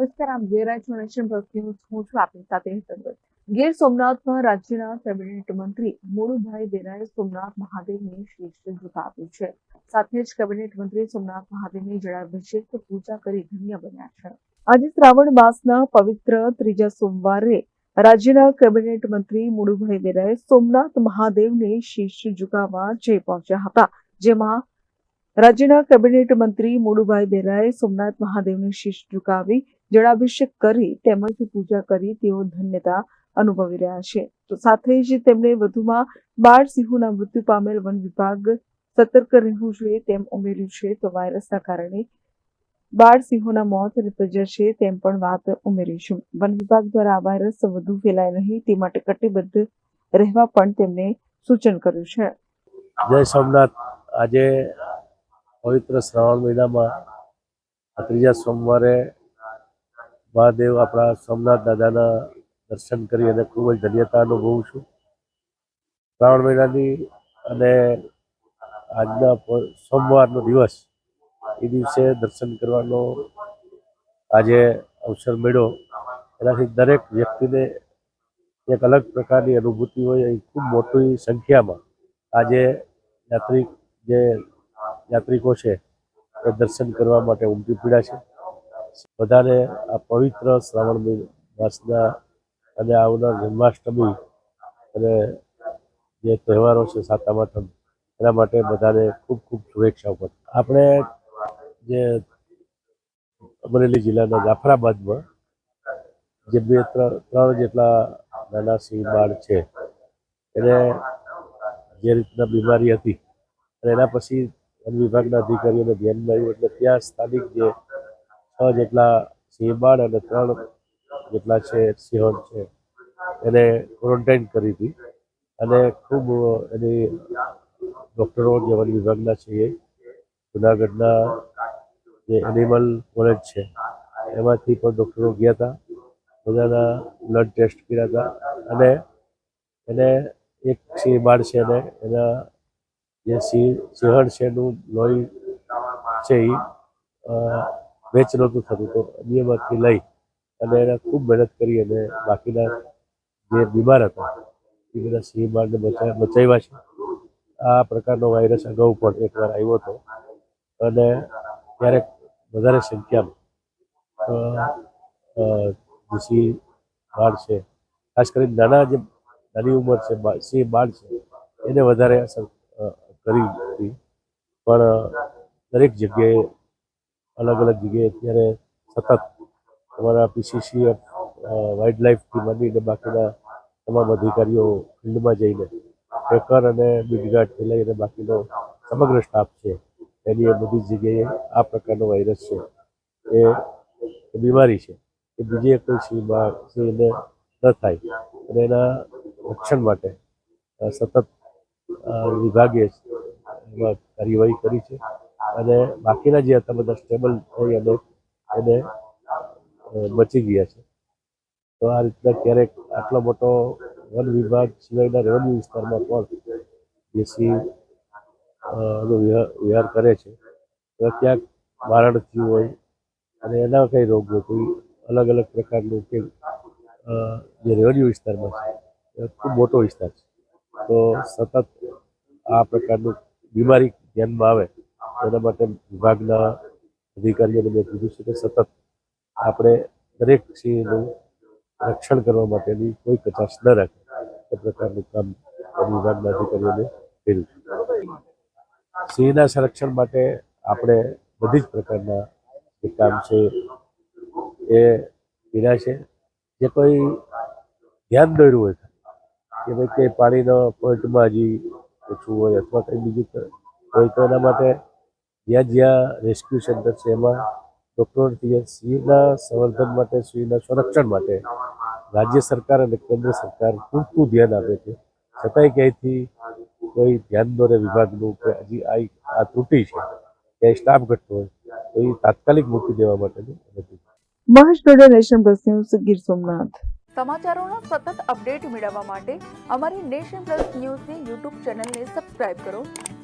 નમસ્કાર, આમ હું છું આપની સાથે ગીર સોમનાથમાં રાજ્યના કેબિનેટ મંત્રી મોડુભાઈ દેરાએ સોમનાથ મહાદેવને શીશ ઝુકાવ્યું છે. સાથે જ કેબિનેટ મંત્રી સોમનાથ મહાદેવની જળાભિષેક, પૂજા કરી ધન્ય બન્યા છે. આજે શ્રાવણ માસના પવિત્ર ત્રીજા સોમવારે રાજ્યના કેબિનેટ મંત્રી મોડુભાઈ દેરાએ સોમનાથ મહાદેવને શીશ ઝુકાવવા જઈ પહોંચ્યા હતા, જેમાં રાજ્યના કેબિનેટ મંત્રી મોડુભાઈ દેરાએ સોમનાથ મહાદેવને શીશ ઝુકાવી જળાભિષેક કરી તેમજ પૂજા કરી તેઓ ધન્યતા અનુભવી રહ્યા છે. તો સાથે જ તેમણે વધુમાં બાળ સિંહોના મૃત્યુ પામેલ વન વિભાગ સતર્ક રહેવું જોઈએ તેમ ઉમેર્યું છે. તો વાયરસના કારણે બાળ સિંહોના મોત નિપજ્યા છે તેમ પણ વાત ઉમેરી છે. વન વિભાગ દ્વારા આ વાયરસ વધુ ફેલાય નહીં તે માટે કટિબદ્ધ રહેવા પણ તેમણે સૂચન કર્યું છે. જય સોમનાથ. આજે પવિત્ર શ્રાવણ મહિનામાં ત્રીજા સોમવારે મહાદેવ આપણા સોમનાથ દાદાના દર્શન કરી અને ખૂબ જ ધન્યતા અનુભવું છું. શ્રાવણ મહિનાની અને આજના સોમવારનો દિવસ એ દિવસે દર્શન કરવાનો આજે અવસર મળ્યો. એનાથી દરેક વ્યક્તિને એક અલગ પ્રકારની અનુભૂતિ હોય એ ખૂબ મોટી સંખ્યામાં આજે યાત્રિક જે યાત્રિકો છે એ દર્શન કરવા માટે ઉમટી પડ્યા છે. બધાને આ પવિત્ર શ્રાવણ માસના અને આવનાર જન્માષ્ટમી અને જે તહેવારો છે સાતમ, આઠમ, એના માટે બધાને ખૂબ ખૂબ શુભેચ્છાઓ પણ. આપણે જે અમરેલી જિલ્લાના જાફરાબાદમાં જે બે ત્રણ જેટલા નાના સિંહ બાળ છે, એને જે રીતના બીમારી હતી અને એના પછી વન વિભાગના અધિકારીઓને ધ્યાનમાં આવ્યું એટલે ત્યાં સ્થાનિક જે છ જેટલા સિંહબાળ અને ત્રણ જેટલા છે સિંહણ છે. એને ક્વોરન્ટાઇન કરી હતી. અને ખૂબ એની ડૉક્ટરો જે વન વિભાગના છે એ જુનાગઢના જે એનિમલ કોલેજ છે, એમાંથી પણ ડૉક્ટરો ગયા હતા. બધાના બ્લડ ટેસ્ટ કર્યા હતા. અને એને એક સિંહ બાળ છે અને એના જે સિંહ, સિંહણ છે એનું લોહી છે એ મેચ નહોતું થતું તો અન્યમાંથી લઈ અને એને ખૂબ મહેનત કરી અને બાકીના જે બીમાર હતા, એ બધા સિંહ બચા બચાવ્યા છે. આ પ્રકારનો વાયરસ અગાઉ પણ એકવાર આવ્યો હતો અને ત્યારે વધારે સંખ્યામાં જે સિંહ બાળ છે, ખાસ કરીને નાના જે, નાની ઉંમર છે સિંહ બાળ છે, એને વધારે અસર કરી હતી. પણ દરેક જગ્યાએ અલગ અલગ જગ્યાએ અત્યારે સતત અમારા પીસીસી વાઇલ્ડ લાઈફથી માંડીને બાકીના તમામ અધિકારીઓ ફિલ્ડમાં જઈને ટ્રેકર અને બીટગાર્ડથી લઈને બાકીનો સમગ્ર સ્ટાફ છે, એની એ બધી જગ્યાએ આ પ્રકારનો વાયરસ છે, એ બીમારી છે, એ બીજી કોઈ સિંહમાં ન થાય અને એના રક્ષણ માટે સતત વિભાગે કાર્યવાહી કરી છે. અને બાકીના જે હતા બધા સ્ટેબલ થઈ અને એને બચી ગયા છે. તો આ રીતના ક્યારેક આટલો મોટો વન વિભાગ સિવાયના રેવન્યુ વિસ્તારમાં પણ અ, વિહાર કરે છે. તો ક્યાંક મારણ થયું હોય અને એના કંઈ રોગ કોઈ અલગ અલગ પ્રકારનું કે જે રેવન્યુ વિસ્તારમાં છે એ ખૂબ મોટો વિસ્તાર છે. તો સતત આ પ્રકારનું બીમારી ધ્યાનમાં આવે એના માટે વિભાગના અધિકારીઓને મેં કીધું છે કે સતત આપણે દરેક સિંહનું રક્ષણ કરવા માટેની કોઈ કચાશ ન રાખે એ પ્રકારનું કામ વિભાગના અધિકારીઓને કર્યું સિંહના સંરક્ષણ માટે આપણે બધી જ પ્રકારના જે કામ છે એ કર્યા છે. જે કોઈ ધ્યાન દોર્યું હોય કે ભાઈ કે પાણીનો પોઈન્ટમાં હજી ઓછું હોય અથવા કંઈ બીજું હોય તો એના માટે જ્યાં જ્યાં રેસ્ક્યુ સેન્ટર છે એમાં ડૉક્ટરોથી સિંહના સંવર્ધન માટે સિંહના સંરક્ષણ માટે રાજ્ય સરકાર અને કેન્દ્ર સરકાર પૂરતું ધ્યાન આપે છે. છતાંય ક્યાંયથી કોઈ ધ્યાન દોરે વિભાગનું કે હજી આ આ ત્રુટી છે ક્યાંય સ્ટાફ ઘટતો હોય તો એ તાત્કાલિક મૂકી દેવા માટેનું નથી. Mahesh Goda nation plus news Gir Somnath. સમાચારોના સતત અપડેટ મેળવવા માટે અમારી નેશન પ્લસ ન્યૂઝની યુટ્યુબ ચેનલને સબસ્ક્રાઇબ કરો.